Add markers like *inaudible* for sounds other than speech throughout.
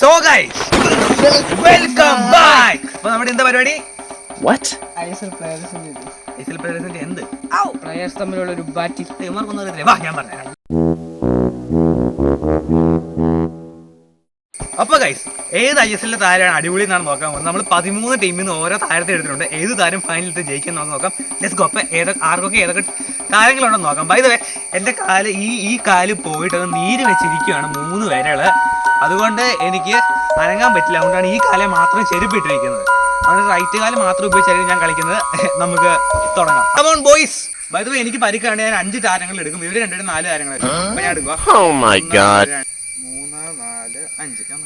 So guys welcome back അപ്പോൾ നമ്മുടെ എന്താ പരിപാടി? വാട്ട് ഐഎസ്എൽ പ്ലെയേഴ്സിന്റെ ഐസിൽ എന്ത്? ഔ. പ്ലെയേഴ്സ് തമ്മിലുള്ള ഒരു ബാറ്റിംഗ് ഇവന്മാർക്കൊന്നും അറിയത്തില്ല. വാ ഞാൻ പറഞ്ഞു അപ്പൊ ഗൈസ് ഏത് ഐ എസ് എല്ലിന്റെ താരമാണ് അടിപൊളി എന്നാണ് നോക്കാൻ പോകുന്നത്? നമ്മൾ പതിമൂന്ന് ടീമിൽ നിന്ന് ഓരോ താരത്തെ എടുത്തിട്ടുണ്ട്. ഏത് താരം ഫൈനലിൽ ജയിക്കാൻ നമുക്ക് നോക്കാം. ലെറ്റ്സ് ഗോ അപ്പൊ ഏതൊക്കെ ആർക്കൊക്കെ ഏതൊക്കെ താരങ്ങളുണ്ടെന്ന് നോക്കാം. ബൈ ദ വേ എന്റെ കാൽ ഈ ഈ കാൽ പോയിട്ട് നീര് വെച്ചിരിക്കുകയാണ് മൂന്ന് വിരകൾ. അതുകൊണ്ട് എനിക്ക് അനങ്ങാൻ പറ്റില്ല. അതുകൊണ്ടാണ് ഈ കാലം മാത്രം ചെരുപ്പിട്ടിരിക്കുന്നത്. അതുകൊണ്ട് റൈറ്റ് കാലം മാത്രം ഉപയോഗിച്ചായിരിക്കും ഞാൻ കളിക്കുന്നത്. *laughs* നമുക്ക് തുടങ്ങാം. Come on boys by the way എനിക്ക് പരിക്കാണ്. ഞാൻ അഞ്ച് താരങ്ങൾ എടുക്കും. ഇവർ രണ്ടുപേരും നാല് താരങ്ങൾ എടുക്കും. ഞാൻ എടുക്കുക Oh. മൂന്ന് നാല് അഞ്ച്. ഞാൻ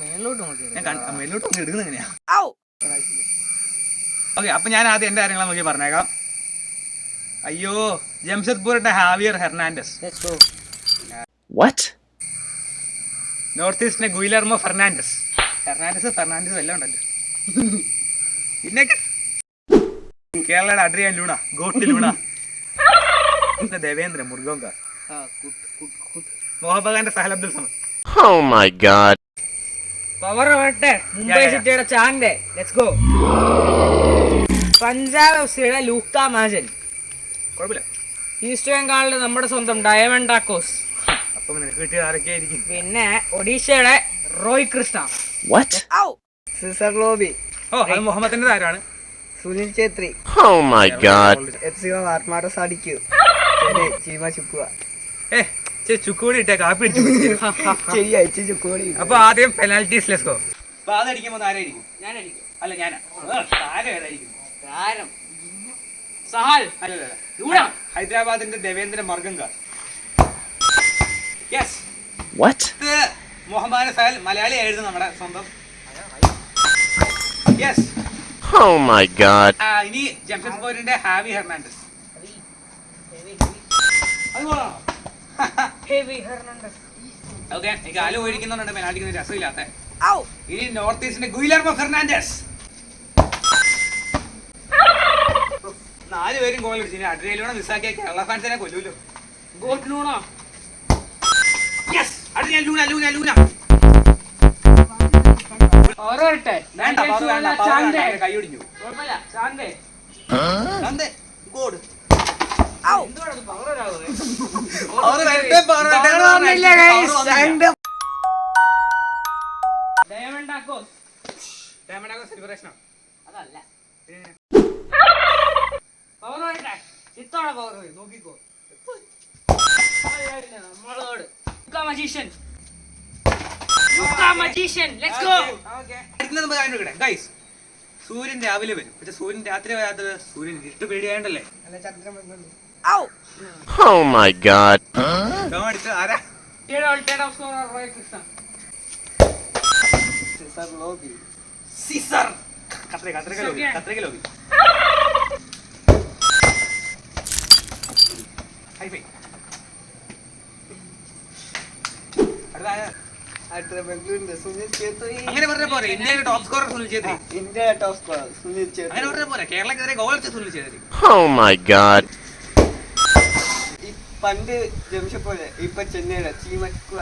മേലോട്ട് ഞാൻ മേലോട്ട് എടുക്കുന്നത് എങ്ങനെയാ? ഓക്കെ അപ്പൊ ഞാൻ ആദ്യം എന്റെ കാര്യങ്ങളെ നോക്കി പറഞ്ഞേക്കാം. അയ്യോ ജംഷദ്പൂരിന്റെ ഹാവിയർ ഹെർണാൻഡസ് What? നോർത്ത് ഈസ്റ്റിന്റെ ഗുയിലർമോ ഫെർണാൻഡസ് ഫെർണാൻഡസ് ഫെർണാൻഡസ് എല്ലാം ഉണ്ടല്ലോ. പിന്നെ കേരളയുടെ അഡ്രിയൻ ലൂണ ഗോട്ട് ലൂണ. പിന്നെ Devendra Murgaonkar മോഹബഗാന്റെ Sahal Abdul Samad. Oh my god power ആവട്ടെ. മുംബൈ. സിറ്റിയുടെ Chhangte let's go Punjab F സിയുടെ ലൂക്ക മാജൻ. കുഴപ്പമില്ല. ഈസ്റ്റ് ബംഗാളിലെ നമ്മുടെ സ്വന്തം ഡയമണ്ട് ടാക്കോസ്. അപ്പൊ നിനക്ക് കിട്ടിയത് ആരൊക്കെ ആയിരിക്കും പിന്നെ ഒഡീഷയുടെ Roy Krishna? Scissor lobby oh അത് മുഹമ്മദിന്റെ താരമാണ് സുനിൽ ഛേത്രി Oh ആത്മാര സാധിക്കൂ ചീമ ചുക്കുക ഏ ഇട്ടേ കാപ്പി അയച്ചു ചുക്കോടി അപ്പൊ ആദ്യം പെനാൽറ്റീസ് ലെസ്കോ അപ്പൊ ആരായിരിക്കും അല്ല ഞാനാ ഏ, താരം ഏതായിരിക്കും താരം സഹാൽ അല്ലല്ല ലൂണ. ഹൈദരാബാദിന്റെ ദേവേന്ദ്ര മർഗങ്ക യെസ് വാട്ട് മുഹമ്മദ് സഹൽ മലയാളി ആയിരുന്നു നമ്മുടെ സ്വന്തം. യെസ് ഓ മൈ ഗോഡ് ആ ഇനി ജംഷഡ്പൂരിന്റെ Javi Hernandez? Heavy Hernandez okay എനിക്ക് ആലു ഒഴിക്കുന്നുണ്ട് പെനാൽറ്റിക്കുന്ന രസമില്ലാത്ത. ഇനി നോർത്ത് ഈസ്റ്റിന്റെ ഗുയിലർമോ ഫെർണാണ്ടസ്. നാല് പേരും ഗോൾ അടിച്ചു. ഇനി അഡ്രിയലൂടെ മിസ്സാക്കിയ കേരള ഫാൻസിനെ കൊല്ലൂലോ. Goat Adrian Luna Luna Luna ഓരോട്ടെ വേണ്ട പവർ വേണ്ട ചാന്തേ. കൈ ഒടിഞ്ഞു കുഴപ്പമില്ല ചാന്തേ. ചാന്തേ ഗോഡ് എന്തുവാണ് പവർ നോക്കിക്കോ. പവർ വരട്ടെ പവർ വരട്ടെ Power വന്നില്ല, guys. Diamond Diamantakos celebration അതല്ല പവർ വരട്ടെ ചിത്തോടെ പവർ വരും നോക്കിക്കോ നമ്മളോട് magician magician let's go guys സൂര്യൻ രാവിലെ വരും. പക്ഷെ സൂര്യൻ രാത്രി വരാത്തത് സൂര്യൻ ഇരുട്ട് പേടിയായോണ്ടല്ലേ? Oh my god. ഡോ അടിച്ച് ആരാ? Top scorer Roy Krishna scissor lobby scissor കത്രിക കത്രിക ലോബി കത്രിക ലോബി ഹൈ ഫൈ അടുത്ത ആരാ? അടുത്ത ബംഗളൂരിന്റെ സുനിൽ ഛേത്രി അങ്ങനെ പറഞ്ഞ പോരെ. ഇന്ത്യയുടെ ടോപ്പ് സ്കോറർ സുനിൽ ഛേത്രി. ഇന്ത്യയുടെ ടോപ്പ് സ്കോറർ സുനിൽ അങ്ങനെ ഛേത്രി പറഞ്ഞ പോരെ. കേരളക്കെതിരെ ഗോൾ അടിച്ച Sunil Chhetri. Oh my god ഈ പണ്ട് ജംഷഡ്പൂര് ഇപ്പൊ ചെന്നൈയുടെ ചീമ ചുക്കുക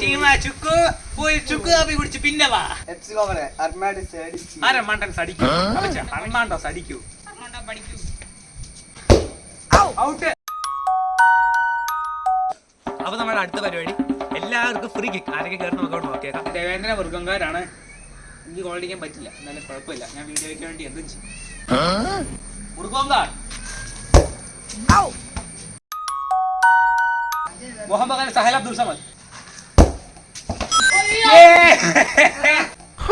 ചീമ ചുക്ക് പോയി ചുക്ക് കാപ്പി കുടിച്ച് പിന്നെ വാ. എഫ് സി ഓവറെ അർമാഡ് സേഡിച്ച് ആരാ മണ്ടൻ സടിക്കൂ? അമ്മാണ്ടോ സടിക്കൂ? പഠിക്കൂ. ഔട്ട്. നമ്മുടെ അടുത്ത പരിപാടി. എല്ലാവർക്കും ഫ്രീ കിക്ക് ആരൊക്കെ കയറി നമുക്ക് അവിടെ നോക്കിയേക്കാം. ദേവേന്ദ്ര മൃഗങ്കാരാണ് എനിക്ക് ഗോൾ അടിക്കാൻ പറ്റില്ല. എന്നാലും കുഴപ്പമില്ല. ഞാൻ വീഡിയോയ്ക്ക് വേണ്ടി എന്തും ചെയ്യും. Murgaonkar Muhammad Sahal Abdul Samad.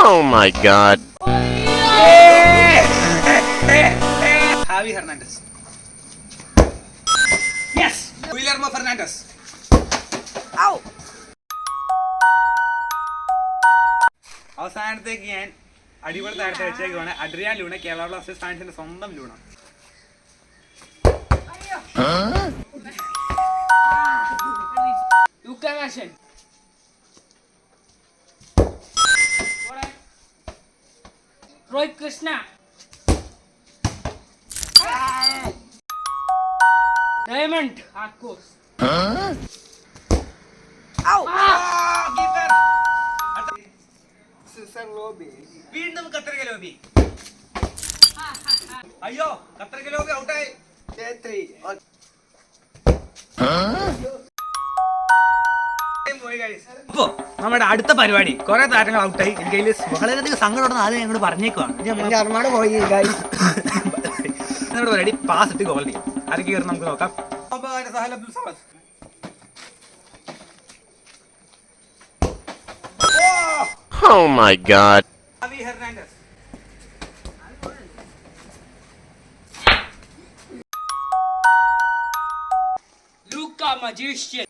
Oh my god. *laughs* Javi Hernandez yes Guillermo Fernandez അവസാനത്തേക്ക് ഞാൻ അടിപൊളി താരത്തെ വെച്ചേക്കുവാണ്. അഡ്രിയാൻ ലൂണ കേരള ബ്ലാസ്റ്റേഴ്സ് ഫാൻസിന്റെ സ്വന്തം ലൂണ. യുക്കാമാഷൻ റോയ് കൃഷ്ണ. ഡയമണ്ട്. ആക്കോസ് വീണ്ടും കത്രിക ലോബി. അയ്യോ കത്രിക ലോബി ഔട്ടായി. അപ്പോ നമ്മുടെ അടുത്ത പരിപാടി. കുറെ താരങ്ങൾ ഔട്ടായി. എനിക്ക് അതിൽ വളരെയധികം സങ്കടം ആദ്യം ഞങ്ങൾ പറഞ്ഞേക്കുവാണ്. നമ്മുടെ പരിപാടി പാസ് ഇട്ട് ഗോൾ ചെയ്യും ആരൊക്കെ കയറി നമുക്ക് നോക്കാം Sahal Abdul Samad Oh my god. Javi Hernandez. Luca Magician.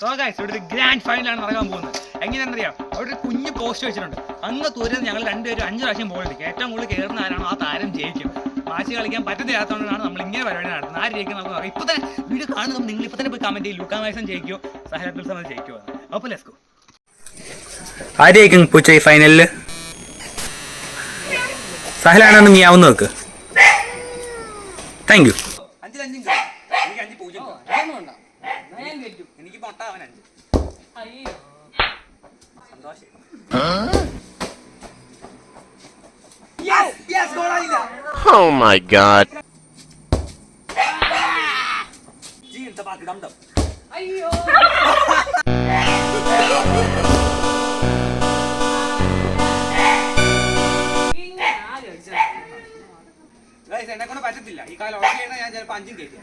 So guys ഇവിടെ ഒരു ഗ്രാൻഡ് ഫൈനലാണ് നടക്കാൻ പോകുന്നത് എങ്ങനെയാണെന്നറിയാം അവിടെ ഒരു കുഞ്ഞ് പോസ്റ്റ് വെച്ചിട്ടുണ്ട് അങ്ങ് തൂരം ഞങ്ങൾ രണ്ടുപേരും അഞ്ച് പ്രാവശ്യം ബോൾ അടിക്കും ഏറ്റവും കൂടുതൽ കയറുന്ന ആരാണോ ആ താരം ജയിക്കും മാച്ച് കളിക്കാൻ പറ്റത്തില്ലാത്തതുകൊണ്ടാണ് നമ്മൾ ഇങ്ങനെ പരിപാടി നടത്തുന്നത്. ആ രീതിക്ക് നമുക്ക് പറയാം ഇപ്പൊ തന്നെ വീഡിയോ കാണുന്നത് നിങ്ങൾ ഇപ്പൊ തന്നെ പോയി കമന്റ് ചെയ്യും. ലുക്കാ മൈസൺ ജയിക്കോ സഹൽ അബ്ദുൽ സമദ് ജയിക്കോ അപ്പോൾ ലെസ്കോ ആരെയായിരിക്കും പൂച്ച ഈ ഫൈനലിൽ സഹലാണെന്ന് നീ ആവുന്ന നോക്ക്. താങ്ക് യു എനിക്ക് അഞ്ച് സന്തോഷം. അയ്യോ. സന്തോഷം yes ഗോളായില്ല Oh my god. Gene തപാക്ക് Dum Dum അയ്യോ. ഇങ്ങനെ ആര് അടിച്ചതാ? ഗൈസ് എന്നെ കൊണ്ട് പറ്റത്തില്ല ഈ കാലം ഓക്കെ ചെയ്യണ ഞാൻ ചിലപ്പോ അഞ്ചും കയറ്റിയ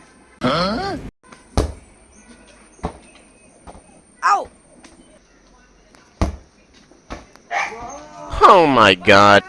Oh my god.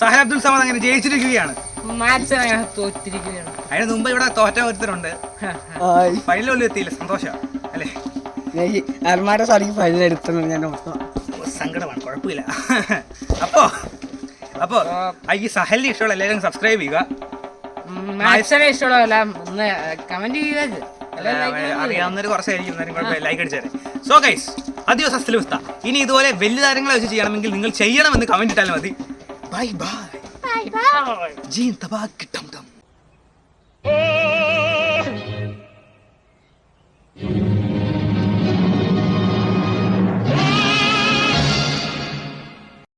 Sahal Abdul Samad അങ്ങനെ ജയിച്ചിരിക്കുകയാണ്. തോറ്റിരിക്കുകയാണ്. അതിന് മുമ്പ് ഇവിടെ തോറ്റ ഒരുത്തരുണ്ട്. ഫൈനൽ എത്തിയില്ല. സന്തോഷം. അല്ലേ? ഫൈനൽ ഞാൻ സങ്കടമാണ്. കുഴപ്പമില്ല. അപ്പോ അപ്പോ ഈ സഹലിന് ഇഷ്ടമുള്ള എല്ലാവരും സബ്സ്ക്രൈബ് ചെയ്യുക. ഇഷ്ടമുള്ള ഒന്ന് കമന്റ് അറിയാവുന്നവർ കുറച്ചായിരിക്കും. എന്നാലും കുഴപ്പമില്ല. ലൈക്ക് അടിച്ചേരെ സോ ഗൈസ് അധികം സസ്തലുവസ്ഥ ഇനി ഇതുപോലെ വലിയ താരങ്ങളെ വെച്ച് ചെയ്യണമെങ്കിൽ നിങ്ങൾ ചെയ്യണമെന്ന് കമന്റ് ഇട്ടാലും മതി. Bye bye. Bye bye. Gene तबाग टम